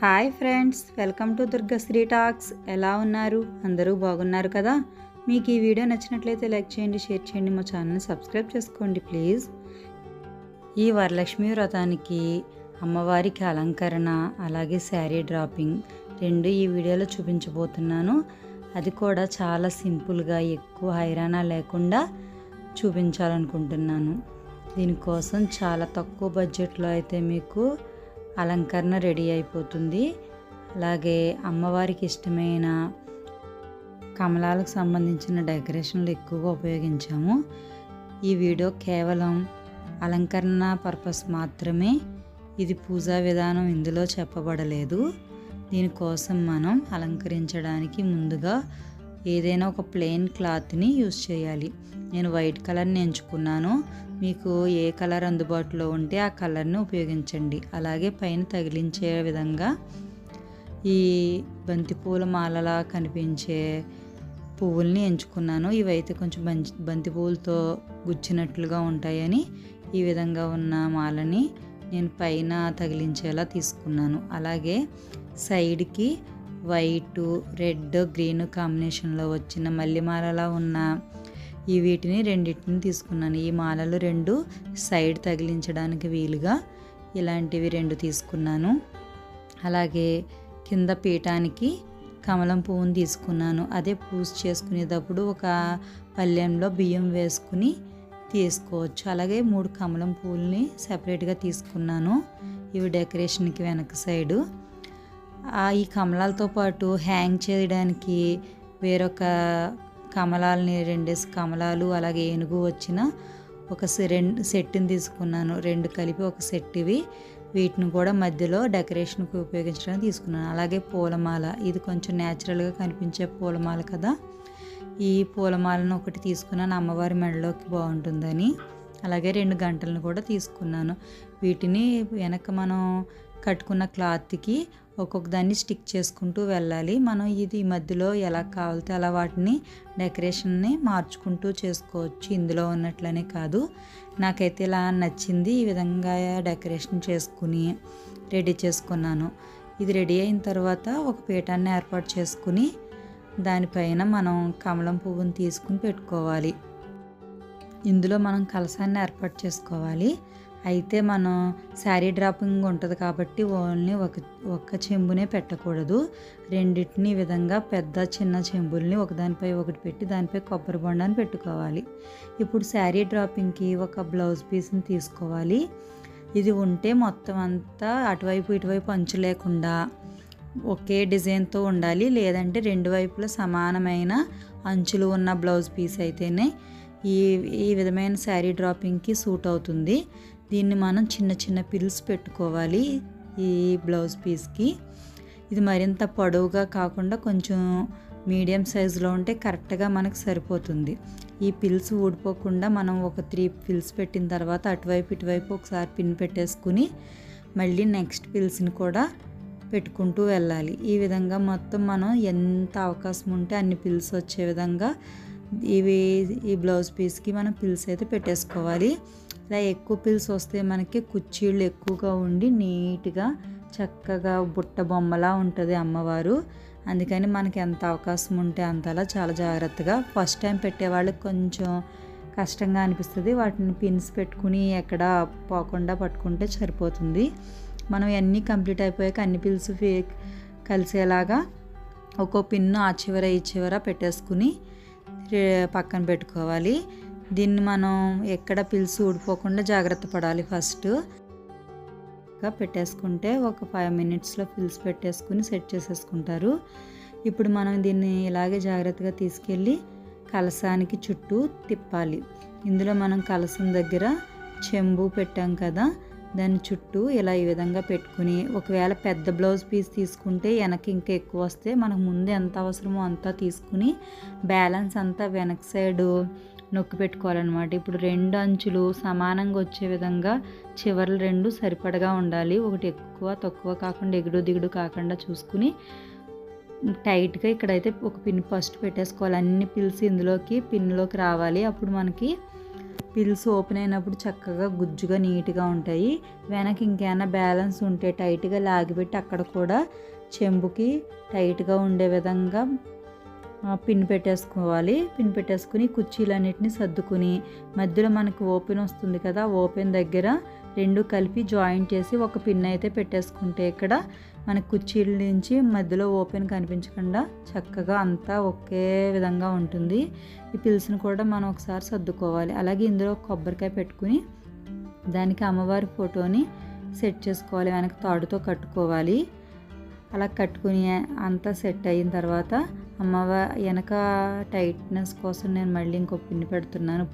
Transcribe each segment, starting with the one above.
Hi friends welcome to Durgasri talks. ఎలా ఉన్నారు? అందరూ బాగున్నారు కదా? మీకు ఈ వీడియో నచ్చినట్లయితే లైక్ చేయండి షేర్ చేయండి మా ఛానల్ని సబ్స్క్రైబ్ చేసుకోండి ప్లీజ్. ఈ వరలక్ష్మి వ్రతానికి అమ్మవారికి అలంకరణ అలాగే శారీ డ్రాపింగ్ రెండు ఈ వీడియోలో చూపించబోతున్నాను. అది కూడా చాలా సింపుల్గా ఎక్కువ హైరానా లేకుండా చూపించాలనుకుంటున్నాను. దీనికోసం చాలా తక్కువ బడ్జెట్లో అయితే మీకు అలంకరణ రెడీ అయిపోతుంది. అలాగే అమ్మవారికి ఇష్టమైన కమలాలకు సంబంధించిన డెకరేషన్లు ఎక్కువగా ఉపయోగించాము. ఈ వీడియో కేవలం అలంకరణ పర్పస్ మాత్రమే. ఇది పూజా విధానం ఇందులో చెప్పబడలేదు. దీనికోసం మనం అలంకరించడానికి ముందుగా ఏదైనా ఒక ప్లెయిన్ క్లాత్ని యూస్ చేయాలి. నేను వైట్ కలర్ని ఎంచుకున్నాను. మీకు ఏ కలర్ అందుబాటులో ఉంటే ఆ కలర్ని ఉపయోగించండి. అలాగే పైన తగిలించే విధంగా ఈ బంతిపూల మాలలా కనిపించే పువ్వుల్ని ఎంచుకున్నాను. ఇవైతే కొంచెం బంతి బంతి పువ్వులతో గుచ్చినట్లుగా ఉంటాయని ఈ విధంగా ఉన్న మాలని నేను పైన తగిలించేలా తీసుకున్నాను. అలాగే సైడ్కి వైటు రెడ్ గ్రీన్ కాంబినేషన్లో వచ్చిన మల్లెమాలలా ఉన్న ఈ వీటిని రెండింటిని తీసుకున్నాను. ఈ మాలలు రెండు సైడ్ తగిలించడానికి వీలుగా ఇలాంటివి రెండు తీసుకున్నాను. అలాగే కింద పీఠానికి కమలం పువ్వును తీసుకున్నాను. అదే పూజ చేసుకునేటప్పుడు ఒక పళ్ళెంలో బియ్యం వేసుకుని తీసుకోవచ్చు. అలాగే మూడు కమలం పువ్వుల్ని సపరేట్గా తీసుకున్నాను. ఇవి డెకరేషన్కి వెనక సైడు. ఈ కమలాలతో పాటు హ్యాంగ్ చేయడానికి వేరొక కమలాలని రెండేసి కమలాలు అలాగే ఏనుగు వచ్చిన ఒక రెండు సెట్ని తీసుకున్నాను. రెండు కలిపి ఒక సెట్ ఇవి వీటిని కూడా మధ్యలో డెకరేషన్కి ఉపయోగించడానికి తీసుకున్నాను. అలాగే పూలమాల. ఇది కొంచెం న్యాచురల్గా కనిపించే పూలమాల కదా. ఈ పూలమాలను ఒకటి తీసుకున్నాను. అమ్మవారి మెడలోకి బాగుంటుందని. అలాగే రెండు గంటలను కూడా తీసుకున్నాను. వీటిని వెనక మనం కట్టుకున్న క్లాత్కి ఒక్కొక్క దాన్ని స్టిక్ చేసుకుంటూ వెళ్ళాలి. మనం ఇది మధ్యలో ఎలా కావాలితే అలా వాటిని డెకరేషన్ని మార్చుకుంటూ చేసుకోవచ్చు. ఇందులో ఉన్నట్లనే కాదు. నాకైతే ఇలా నచ్చింది ఈ విధంగా డెకరేషన్ చేసుకుని రెడీ చేసుకున్నాను. ఇది రెడీ అయిన తర్వాత ఒక పీఠాన్ని ఏర్పాటు చేసుకుని దానిపైన మనం కమలం పువ్వుని తీసుకుని పెట్టుకోవాలి. ఇందులో మనం కలసాన్ని ఏర్పాటు చేసుకోవాలి. అయితే మనం శారీ డ్రాపింగ్ ఉంటుంది కాబట్టి ఓన్లీ ఒక ఒక్క చెంబునే పెట్టకూడదు. రెండింటిని విధంగా పెద్ద చిన్న చెంబుల్ని ఒకదానిపై ఒకటి పెట్టి దానిపై కొబ్బరి బొండాన్ని పెట్టుకోవాలి. ఇప్పుడు శారీ డ్రాపింగ్కి ఒక బ్లౌజ్ పీస్ని తీసుకోవాలి. ఇది ఉంటే మొత్తం అంతా అటువైపు ఇటువైపు అంచు లేకుండా ఒకే డిజైన్తో ఉండాలి. లేదంటే రెండు వైపులా సమానమైన అంచులు ఉన్న బ్లౌజ్ పీస్ అయితేనే ఈ ఈ విధమైన శారీ డ్రాపింగ్కి సూట్ అవుతుంది. దీన్ని మనం చిన్న చిన్న పిల్స్ పెట్టుకోవాలి ఈ బ్లౌజ్ పీస్కి. ఇది మరింత పొడవుగా కాకుండా కొంచెం మీడియం సైజులో ఉంటే కరెక్ట్గా మనకు సరిపోతుంది. ఈ పిల్స్ ఊడిపోకుండా మనం ఒక త్రీ పిల్స్ పెట్టిన తర్వాత అటువైపు ఇటువైపు ఒకసారి పిన్ పెట్టేసుకుని మళ్ళీ నెక్స్ట్ పిల్స్ని కూడా పెట్టుకుంటూ వెళ్ళాలి. ఈ విధంగా మొత్తం మనం ఎంత అవకాశం ఉంటే అన్ని పిల్స్ వచ్చే విధంగా ఇవి ఈ బ్లౌజ్ పీస్కి మనం పిల్స్ అయితే పెట్టేసుకోవాలి. ఇలా ఎక్కువ పిల్స్ వస్తే మనకి కుర్చీళ్ళు ఎక్కువగా ఉండి నీట్గా చక్కగా బుట్ట బొమ్మలా ఉంటుంది అమ్మవారు. అందుకని మనకి ఎంత అవకాశం ఉంటే అంతలా చాలా జాగ్రత్తగా ఫస్ట్ టైం పెట్టేవాళ్ళకి కొంచెం కష్టంగా అనిపిస్తుంది. వాటిని పిన్స్ పెట్టుకుని ఎక్కడ పోకుండా పట్టుకుంటే సరిపోతుంది. మనం అన్నీ కంప్లీట్ అయిపోయాక అన్ని పిల్స్ కలిసేలాగా ఒక్కో పిన్ను ఆ చివర ఈ చివర పెట్టేసుకుని పక్కన పెట్టుకోవాలి. దీన్ని మనం ఎక్కడ పిలిచి ఊడిపోకుండా జాగ్రత్త పడాలి ఫస్ట్. పెట్టేసుకుంటే ఒక ఫైవ్ మినిట్స్లో పిల్స్ పెట్టేసుకుని సెట్ చేసేసుకుంటారు. ఇప్పుడు మనం దీన్ని ఇలాగే జాగ్రత్తగా తీసుకెళ్ళి కలసానికి చుట్టూ తిప్పాలి. ఇందులో మనం కలసం దగ్గర చెంబు పెట్టాం కదా దాని చుట్టూ ఇలా ఈ విధంగా పెట్టుకుని ఒకవేళ పెద్ద బ్లౌజ్ పీస్ తీసుకుంటే వెనక్కి ఇంకా ఎక్కువ వస్తే మనకు ముందు ఎంత అవసరమో అంతా తీసుకుని బ్యాలెన్స్ అంతా వెనక సైడు నొక్కి పెట్టుకోవాలన్నమాట. ఇప్పుడు రెండు అంచులు సమానంగా వచ్చే విధంగా చివర్లు రెండు సరిపడగా ఉండాలి. ఒకటి ఎక్కువ తక్కువ కాకుండా ఎగుడు దిగుడు కాకుండా చూసుకుని టైట్గా ఇక్కడైతే ఒక పిన్ ఫస్ట్ పెట్టేసుకోవాలి. అన్ని పిల్స్ ఇందులోకి పిన్లోకి రావాలి. అప్పుడు మనకి పిల్స్ ఓపెన్ అయినప్పుడు చక్కగా గుజ్జుగా నీట్గా ఉంటాయి. వెనక ఇంకేమైనా బ్యాలెన్స్ ఉంటే టైట్గా లాగిపెట్టి అక్కడ కూడా చెంబుకి టైట్గా ఉండే విధంగా పిన్ పెట్టేసుకోవాలి. పిన్ పెట్టేసుకుని కుర్చీలన్నిటిని సర్దుకుని మధ్యలో మనకు ఓపెన్ వస్తుంది కదా ఓపెన్ దగ్గర రెండు కలిపి జాయింట్ చేసి ఒక పిన్ అయితే పెట్టేసుకుంటే ఇక్కడ మన కుర్చీల నుంచి మధ్యలో ఓపెన్ కనిపించకుండా చక్కగా అంతా ఒకే విధంగా ఉంటుంది. ఈ పిల్స్ని కూడా మనం ఒకసారి సర్దుకోవాలి. అలాగే ఇందులో కొబ్బరికాయ పెట్టుకుని దానికి అమ్మవారి ఫోటోని సెట్ చేసుకోవాలి. వెనక తాడుతో కట్టుకోవాలి. అలా కట్టుకుని అంతా సెట్ అయిన తర్వాత అమ్మవారి వెనక టైట్నెస్ కోసం నేను మళ్ళీ ఇంకో పిండి పెడుతున్నాను.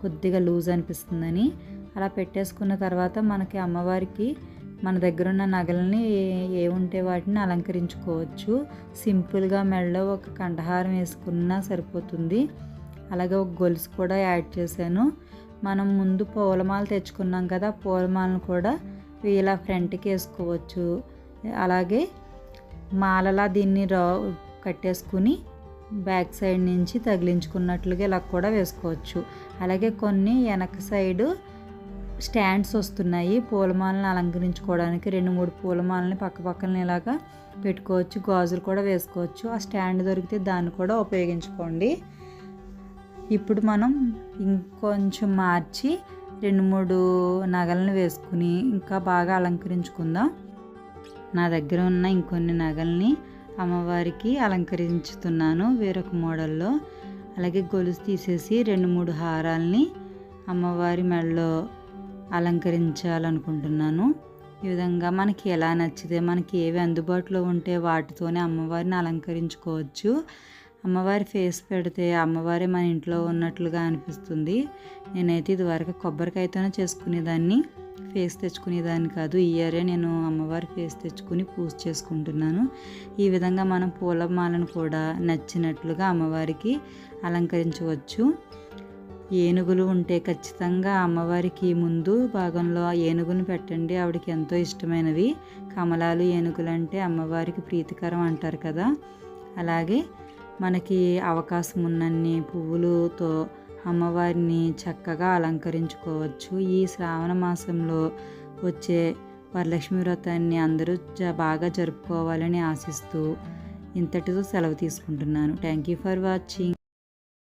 కొద్దిగా లూజ్ అనిపిస్తుందని. అలా పెట్టేసుకున్న తర్వాత మనకి అమ్మవారికి మన దగ్గర ఉన్న నగలని ఏ ఉంటే వాటిని అలంకరించుకోవచ్చు. సింపుల్గా మెడలో ఒక కంఠహారం వేసుకున్నా సరిపోతుంది. అలాగే ఒక గొలుసు కూడా యాడ్ చేశాను. మనం ముందు పూలమాల తెచ్చుకున్నాం కదా పూలమాలను కూడా ఇలా ఫ్రంట్కి వేసుకోవచ్చు. అలాగే మాలలా దీన్ని రా కట్టేసుకుని బ్యాక్ సైడ్ నుంచి తగిలించుకున్నట్లుగా ఇలా కూడా వేసుకోవచ్చు. అలాగే కొన్ని వెనక సైడు స్టాండ్స్ వస్తున్నాయి. పూలమాలను అలంకరించుకోవడానికి రెండు మూడు పూలమాలని పక్క పక్కన ఇలాగా పెట్టుకోవచ్చు. గాజులు కూడా వేసుకోవచ్చు. ఆ స్టాండ్ దొరికితే దాన్ని కూడా ఉపయోగించుకోండి. ఇప్పుడు మనం ఇంకొంచెం మార్చి రెండు మూడు నగలను వేసుకుని ఇంకా బాగా అలంకరించుకుందాం. నా దగ్గర ఉన్న ఇంకొన్ని నగల్ని అమ్మవారికి అలంకరించుతున్నాను వేరొక మోడల్లో. అలాగే గొలుసు తీసేసి రెండు మూడు హారాలని అమ్మవారి మెడలో అలంకరించాలనుకుంటున్నాను. ఈ విధంగా మనకి ఎలా నచ్చితే మనకి ఏవి అందుబాటులో ఉంటే వాటితోనే అమ్మవారిని అలంకరించుకోవచ్చు. అమ్మవారి ఫేస్ పెడితే అమ్మవారే మన ఇంట్లో ఉన్నట్లుగా అనిపిస్తుంది. నేనైతే ఇదివరకు కొబ్బరికాయతోనే చేసుకునేదాన్ని. ఫేస్ తెచ్చుకునేదాన్ని కాదు ఈ ఇయరే నేను అమ్మవారి ఫేస్ తెచ్చుకుని పూజ చేసుకుంటున్నాను. ఈ విధంగా మనం పూలమాలను కూడా నచ్చినట్లుగా అమ్మవారికి అలంకరించవచ్చు. ఏనుగులు ఉంటే ఖచ్చితంగా అమ్మవారికి ముందు భాగంలో ఏనుగును పెట్టండి ఆవిడకి ఎంతో ఇష్టమైనవి. కమలాలు ఏనుగులు అంటే అమ్మవారికి ప్రీతికరం అంటారు కదా. అలాగే మనకి అవకాశం ఉన్నన్ని పువ్వులతో అమ్మవారిని చక్కగా అలంకరించుకోవచ్చు. ఈ శ్రావణ మాసంలో వచ్చే వరలక్ష్మి వ్రతాన్ని అందరూ జ బాగా జరుపుకోవాలని ఆశిస్తూ ఇంతటితో సెలవు తీసుకుంటున్నాను. Thank you for watching